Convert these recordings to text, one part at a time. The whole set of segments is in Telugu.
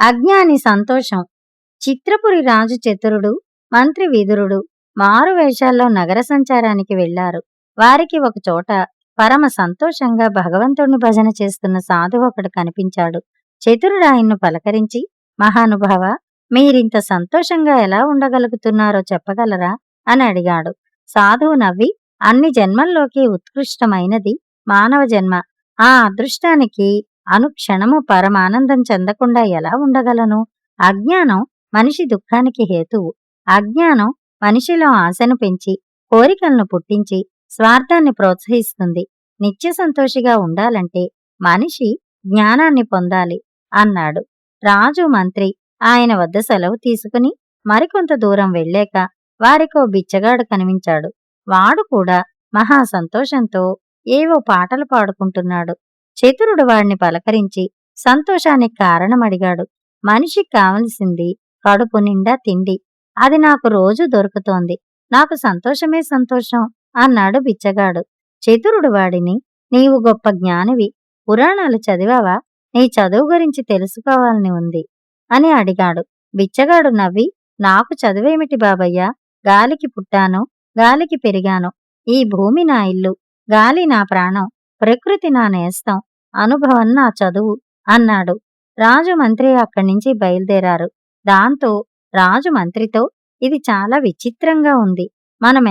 అజ్ఞాని సంతోషం. చిత్రపురి రాజు చతురుడు మంత్రి విదురుడు మారు వేషాల్లో నగర సంచారానికి వెళ్ళారు వారికి ఒక చోట పరమ సంతోషంగా భగవంతుణ్ణి భజన చేస్తున్న సాధువు ఒకడు కనిపించాడు. చతురుడు ఆయన్ను పలకరించి మహానుభావ మీరింత సంతోషంగా ఎలా ఉండగలుగుతున్నారో చెప్పగలరా? అని అడిగాడు. సాధువు నవ్వి అన్ని జన్మల్లోకి ఉత్కృష్టమైనది మానవ జన్మ. ఆ అదృష్టానికి అనుక్షణము పరమానందం చెందకుండా ఎలా ఉండగలను? అజ్ఞానం మనిషి దుఃఖానికి హేతువు. అజ్ఞానం మనిషిలో ఆశను పెంచి కోరికలను పుట్టించి స్వార్థాన్ని ప్రోత్సహిస్తుంది. నిత్య సంతోషిగా ఉండాలంటే మనిషి జ్ఞానాన్ని పొందాలి అన్నాడు. రాజు మంత్రి ఆయన వద్ద సెలవు తీసుకుని మరికొంత దూరం వెళ్ళాక వారికో బిచ్చగాడు కనిపించాడు. వాడు కూడా మహా సంతోషంతో ఏవో పాటలు పాడుకుంటున్నాడు. చతురుడు వాడిని పలకరించి సంతోషానికి కారణమడిగాడు. మనిషికి కావలసింది కడుపు నిండా తిండి. అది నాకు రోజు దొరుకుతోంది. నాకు సంతోషమే సంతోషం అన్నాడు బిచ్చగాడు. చతురుడు వాడిని నీవు గొప్ప జ్ఞానివి. పురాణాలు చదివావా? నీ చదువు గురించి తెలుసుకోవాలని ఉంది అని అడిగాడు. బిచ్చగాడు నవ్వి నాకు చదువేమిటి బాబయ్య? గాలికి పుట్టాను గాలికి పెరిగాను. ఈ భూమి నా ఇల్లు గాలి నా ప్రాణం ప్రకృతి నా నేస్తం. అనుభవం నా చదువు అన్నాడు. రాజు మంత్రి అక్కడి నుంచి బయలుదేరారు. దాంతో రాజు మంత్రితో ఇది చాలా విచిత్రంగా ఉంది. మనం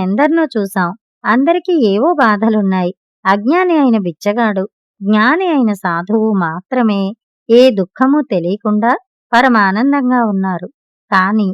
చూశాం. అందరికీ ఏవో బాధలున్నాయి. అజ్ఞాని అయిన బిచ్చగాడు జ్ఞాని అయిన సాధువు మాత్రమే ఏ దుఃఖము తెలియకుండా పరమానందంగా ఉన్నారు. కాని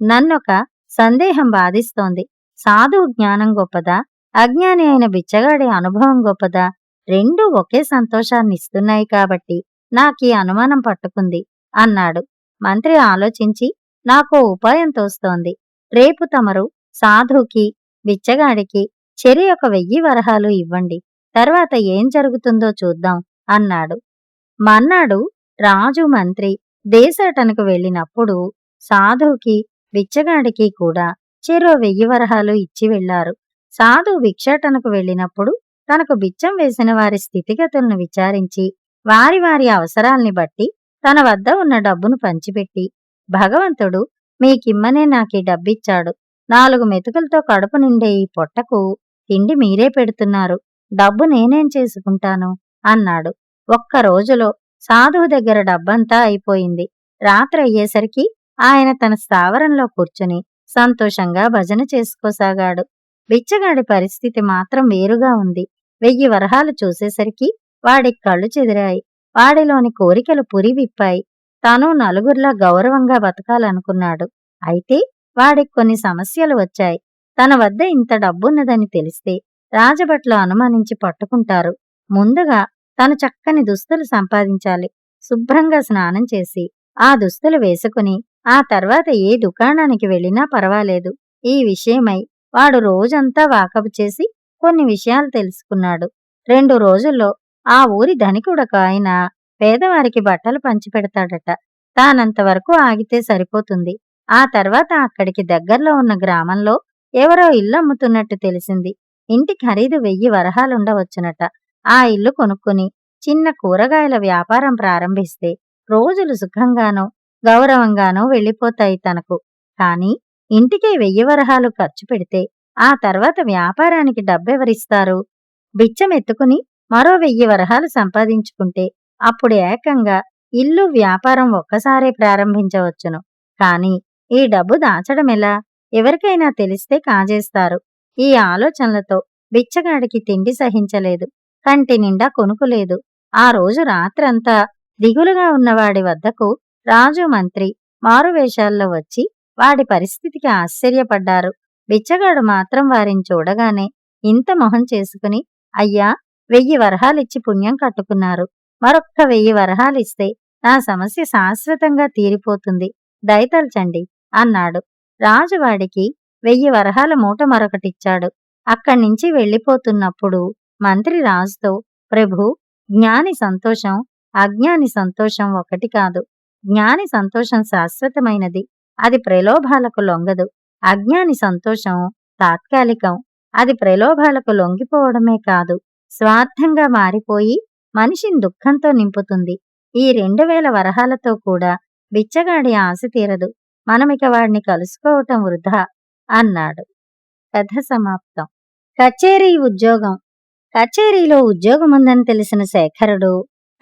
నన్నొక సందేహం బాధిస్తోంది. సాధువు జ్ఞానం గొప్పదా? అజ్ఞాని అయిన బిచ్చగాడి అనుభవం గొప్పదా? రెండూ ఒకే సంతోషాన్ని ఇస్తున్నాయి కాబట్టి నాకీ అనుమానం పట్టుకుంది అన్నాడు. మంత్రి ఆలోచించి నాకో ఉపాయం తోస్తోంది. రేపు తమరు సాధుకి బిచ్చగాడికి చెరి ఒక వెయ్యి వరహాలు ఇవ్వండి. తర్వాత ఏం జరుగుతుందో చూద్దాం అన్నాడు. మన్నాడు రాజు మంత్రి దేశాటనకు వెళ్ళినప్పుడు సాధువుకి బిచ్చగాడికి కూడా చెరో వెయ్యి వరహాలు ఇచ్చి వెళ్ళారు సాధు భిక్షాటనకు వెళ్ళినప్పుడు తనకు బిచ్చం వేసిన వారి స్థితిగతులను విచారించి వారి వారి అవసరాల్ని బట్టి తన వద్ద ఉన్న డబ్బును పంచిపెట్టి భగవంతుడు మీకిమ్మనే నాకీ డబ్బిచ్చాడు. నాలుగు మెతుకులతో కడుపు నిండే ఈ పొట్టకు తిండి మీరే పెడుతున్నారు. డబ్బు నేనేం చేసుకుంటాను? అన్నాడు. ఒక్క రోజులో సాధువు దగ్గర డబ్బంతా అయిపోయింది. రాత్రి అయ్యేసరికి ఆయన తన స్థావరంలో కూర్చుని సంతోషంగా భజన చేసుకోసాగాడు. బిచ్చగాడి పరిస్థితి మాత్రం వేరుగా ఉంది. వెయ్యి వరహాలు చూసేసరికి వాడి కళ్ళు చెదిరాయి. వాడిలోని కోరికలు పురివిప్పాయి. తాను నలుగురిలా గౌరవంగా బతకాలనుకున్నాడు. అయితే వాడికి కొన్ని సమస్యలు వచ్చాయి. తన వద్ద ఇంత డబ్బున్నదని తెలిస్తే రాజభట్లు అనుమానించి పట్టుకుంటారు. ముందుగా తను చక్కని దుస్తులు సంపాదించాలి. శుభ్రంగా స్నానం చేసి ఆ దుస్తులు వేసుకుని ఆ తర్వాత ఏ దుకాణానికి వెళ్ళినా పర్వాలేదు. ఈ విషయమై వాడు రోజంతా వాకపు చేసి కొన్ని విషయాలు తెలుసుకున్నాడు. రెండు రోజుల్లో ఆ ఊరి ధనికుడొక ఆయన పేదవారికి బట్టలు పంచిపెడతాడట తానంతవరకు ఆగితే సరిపోతుంది. ఆ తర్వాత అక్కడికి దగ్గరలో ఉన్న గ్రామంలో ఎవరో ఇల్లు అమ్ముతున్నట్టు తెలిసింది. ఇంటి ఖరీదు వెయ్యి వరహాలుండవచ్చునట ఆ ఇల్లు కొనుక్కుని చిన్న కూరగాయల వ్యాపారం ప్రారంభిస్తే రోజులు సుఖంగానో గౌరవంగానో వెళ్ళిపోతాయి తనకు. కాని ఇంటికే వెయ్యి వరహాలు ఖర్చు పెడితే ఆ తర్వాత వ్యాపారానికి డబ్బెవరిస్తారు? బిచ్చమెత్తుకుని మరో వెయ్యి వరహాలు సంపాదించుకుంటే అప్పుడు ఏకంగా ఇల్లు వ్యాపారం ఒక్కసారే ప్రారంభించవచ్చును. కాని ఈ డబ్బు దాచడమెలా? ఎవరికైనా తెలిస్తే కాజేస్తారు. ఈ ఆలోచనలతో బిచ్చగాడికి తిండి సహించలేదు. కంటి నిండా కొనుకులేదు. ఆ రోజు రాత్రంతా దిగులుగా ఉన్నవాడి వద్దకు రాజు మంత్రి మారువేషాల్లో వచ్చి వాడి పరిస్థితికి ఆశ్చర్యపడ్డారు. బిచ్చగాడు మాత్రం వారిని చూడగానే ఇంత మొహం చేసుకుని అయ్యా వెయ్యి వరహాలిచ్చి పుణ్యం కట్టుకున్నారు. మరొక్క వెయ్యి వరహాలిస్తే నా సమస్య శాశ్వతంగా తీరిపోతుంది. దయతల్చండి అన్నాడు. రాజువాడికి వెయ్యి వరహాల మూట మరొకటిచ్చాడు. అక్కడ్నించి వెళ్ళిపోతున్నప్పుడు మంత్రి రాజుతో ప్రభు జ్ఞాని సంతోషం అజ్ఞాని సంతోషం ఒకటి కాదు. జ్ఞాని సంతోషం శాశ్వతమైనది. అది ప్రలోభాలకు లొంగదు. అజ్ఞాని సంతోషం తాత్కాలికం అది ప్రలోభాలకు లొంగిపోవడమే కాదు. స్వార్థంగా మారిపోయి మనిషిని దుఃఖంతో నింపుతుంది. ఈ రెండు వేల వరహాలతో కూడా బిచ్చగాడి ఆశ తీరదు. మనమిక వాడిని కలుసుకోవటం వృధా అన్నాడు. కథ సమాప్తం. కచేరీ ఉద్యోగం. కచేరీలో ఉద్యోగం ఉందని తెలిసిన శేఖరుడు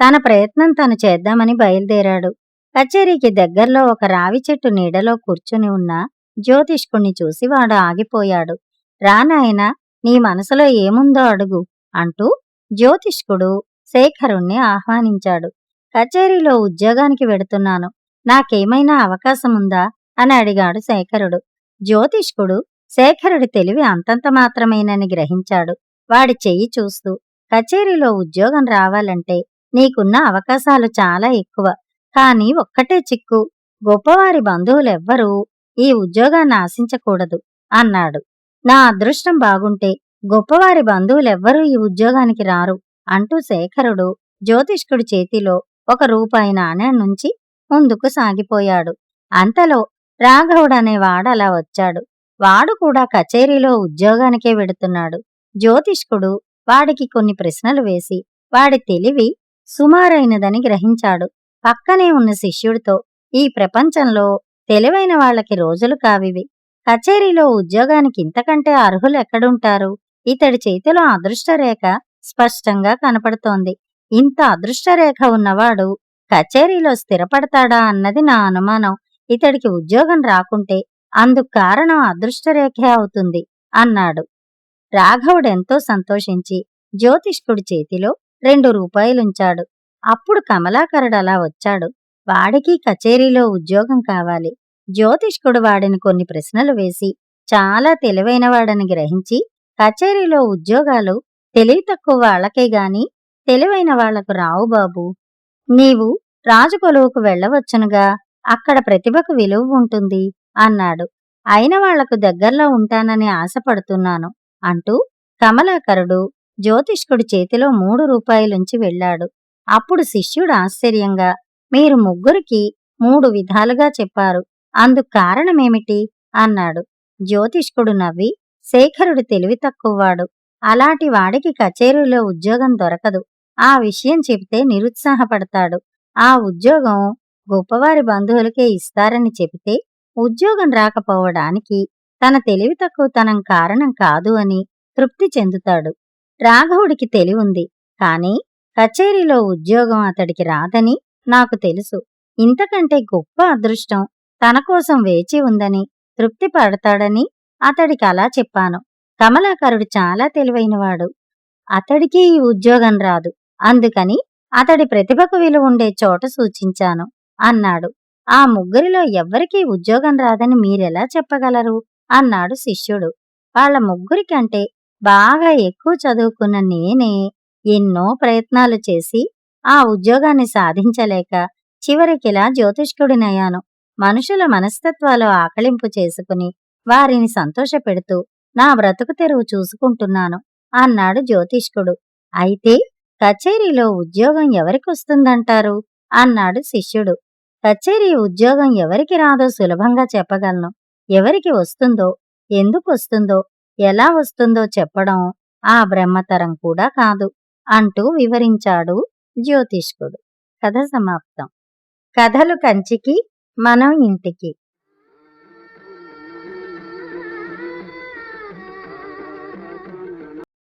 తన ప్రయత్నం తను చేద్దామని బయలుదేరాడు. కచేరీకి దగ్గరలో ఒక రావి చెట్టు నీడలో కూర్చుని ఉన్న జ్యోతిష్కుణ్ణి చూసి వాడు ఆగిపోయాడు. రానాయనా నీ మనసులో ఏముందో అడుగు అంటూ జ్యోతిష్కుడు శేఖరుణ్ణి ఆహ్వానించాడు. కచేరీలో ఉద్యోగానికి వెడుతున్నాను. నాకేమైనా అవకాశం ఉందా అని అడిగాడు శేఖరుడు. జ్యోతిష్కుడు శేఖరుడి తెలివి అంతంత మాత్రమేనని గ్రహించాడు. వాడి చెయ్యి చూస్తూ కచేరీలో ఉద్యోగం రావాలంటే నీకున్న అవకాశాలు చాలా ఎక్కువ. కానీ ఒక్కటే చిక్కు. గొప్పవారి బంధువులెవ్వరూ ఈ ఉద్యోగాన్ని ఆశించకూడదు అన్నాడు. నా అదృష్టం బాగుంటే గొప్పవారి బంధువులెవ్వరూ ఈ ఉద్యోగానికి రారు అంటూ శేఖరుడు జ్యోతిష్కుడి చేతిలో ఒక రూపాయి నాణ్యం నుంచి ముందుకు సాగిపోయాడు. అంతలో రాఘవుడనే వాడలా వచ్చాడు. వాడు కూడా కచేరీలో ఉద్యోగానికే వెడుతున్నాడు. జ్యోతిష్కుడు వాడికి కొన్ని ప్రశ్నలు వేసి వాడి తెలివి సుమారైనదని గ్రహించాడు. పక్కనే ఉన్న శిష్యుడితో ఈ ప్రపంచంలో తెలివైన వాళ్ళకి రోజులు కావివి. కచేరీలో ఉద్యోగానికి ఇంతకంటే అర్హులు ఎక్కడుంటారు? ఇతడి చేతిలో అదృష్టరేఖ స్పష్టంగా కనపడుతోంది. ఇంత అదృష్టరేఖ ఉన్నవాడు కచేరీలో స్థిరపడతాడా అన్నది నా అనుమానం. ఇతడికి ఉద్యోగం రాకుంటే అందుకు కారణం అదృష్టరేఖే అవుతుంది అన్నాడు. రాఘవుడెంతో సంతోషించి జ్యోతిష్కుడి చేతిలో రెండు రూపాయలుంచాడు. అప్పుడు కమలాకరుడు అలా వచ్చాడు. వాడికి కచేరీలో ఉద్యోగం కావాలి. జ్యోతిష్కుడు వాడిని కొన్ని ప్రశ్నలు వేసి చాలా తెలివైనవాడని గ్రహించి కచేరీలో ఉద్యోగాలు తెలివి తక్కువ వాళ్ళకే గాని తెలివైన వాళ్ళకు రావు బాబు. నీవు రాజుకొలువుకు వెళ్ళవచ్చునుగా అక్కడ ప్రతిభకు విలువ ఉంటుంది అన్నాడు. అయిన వాళ్ళకు దగ్గరలో ఉంటానని ఆశపడుతున్నాను అంటూ కమలాకరుడు జ్యోతిష్కుడి చేతిలో మూడు రూపాయలుంచి వెళ్ళాడు. అప్పుడు శిష్యుడు ఆశ్చర్యంగా మీరు ముగ్గురికి మూడు విధాలుగా చెప్పారు. అందుకు కారణమేమిటి? అన్నాడు. జ్యోతిష్కుడు నవ్వి శేఖరుడు తెలివి తక్కువవాడు. అలాంటి వాడికి కచేరీలో ఉద్యోగం దొరకదు. ఆ విషయం చెబితే నిరుత్సాహపడతాడు. ఆ ఉద్యోగం గొప్పవారి బంధువులకే ఇస్తారని చెబితే ఉద్యోగం రాకపోవడానికి తన తెలివి తక్కువతనం కారణం కాదు అని తృప్తి చెందుతాడు. రాఘవుడికి తెలివుంది. కానీ కచేరీలో ఉద్యోగం అతడికి రాదని నాకు తెలుసు. ఇంతకంటే గొప్ప అదృష్టం తన కోసం వేచి ఉందని తృప్తి పడతాడని అతడికి అలా చెప్పాను. కమలాకరుడు చాలా తెలివైనవాడు. అతడికి ఈ ఉద్యోగం రాదు. అందుకని అతడి ప్రతిభకు విలువ ఉండే చోట సూచించాను అన్నాడు. ఆ ముగ్గురిలో ఎవ్వరికీ ఉద్యోగం రాదని మీరెలా చెప్పగలరు? అన్నాడు శిష్యుడు. వాళ్ళ ముగ్గురికంటే బాగా ఎక్కువ చదువుకున్న నేనే ఎన్నో ప్రయత్నాలు చేసి ఆ ఉద్యోగాన్ని సాధించలేక చివరికిలా జ్యోతిష్కుడినయ్యాను. మనుషుల మనస్తత్వాలు ఆకలింపు చేసుకుని వారిని సంతోషపెడుతూ నా బ్రతుకు తెరువు చూసుకుంటున్నాను అన్నాడు జ్యోతిష్కుడు. అయితే కచేరీలో ఉద్యోగం ఎవరికొస్తుందంటారు? అన్నాడు శిష్యుడు. కచేరీ ఉద్యోగం ఎవరికి రాదో సులభంగా చెప్పగలను. ఎవరికి వస్తుందో ఎందుకు వస్తుందో ఎలా వస్తుందో చెప్పడం ఆ బ్రహ్మతరం కూడా కాదు అంటూ వివరించాడు జ్యోతిష్కుడు. కథ సమాప్తం. కథలు కంచికి మనం ఇంటికి.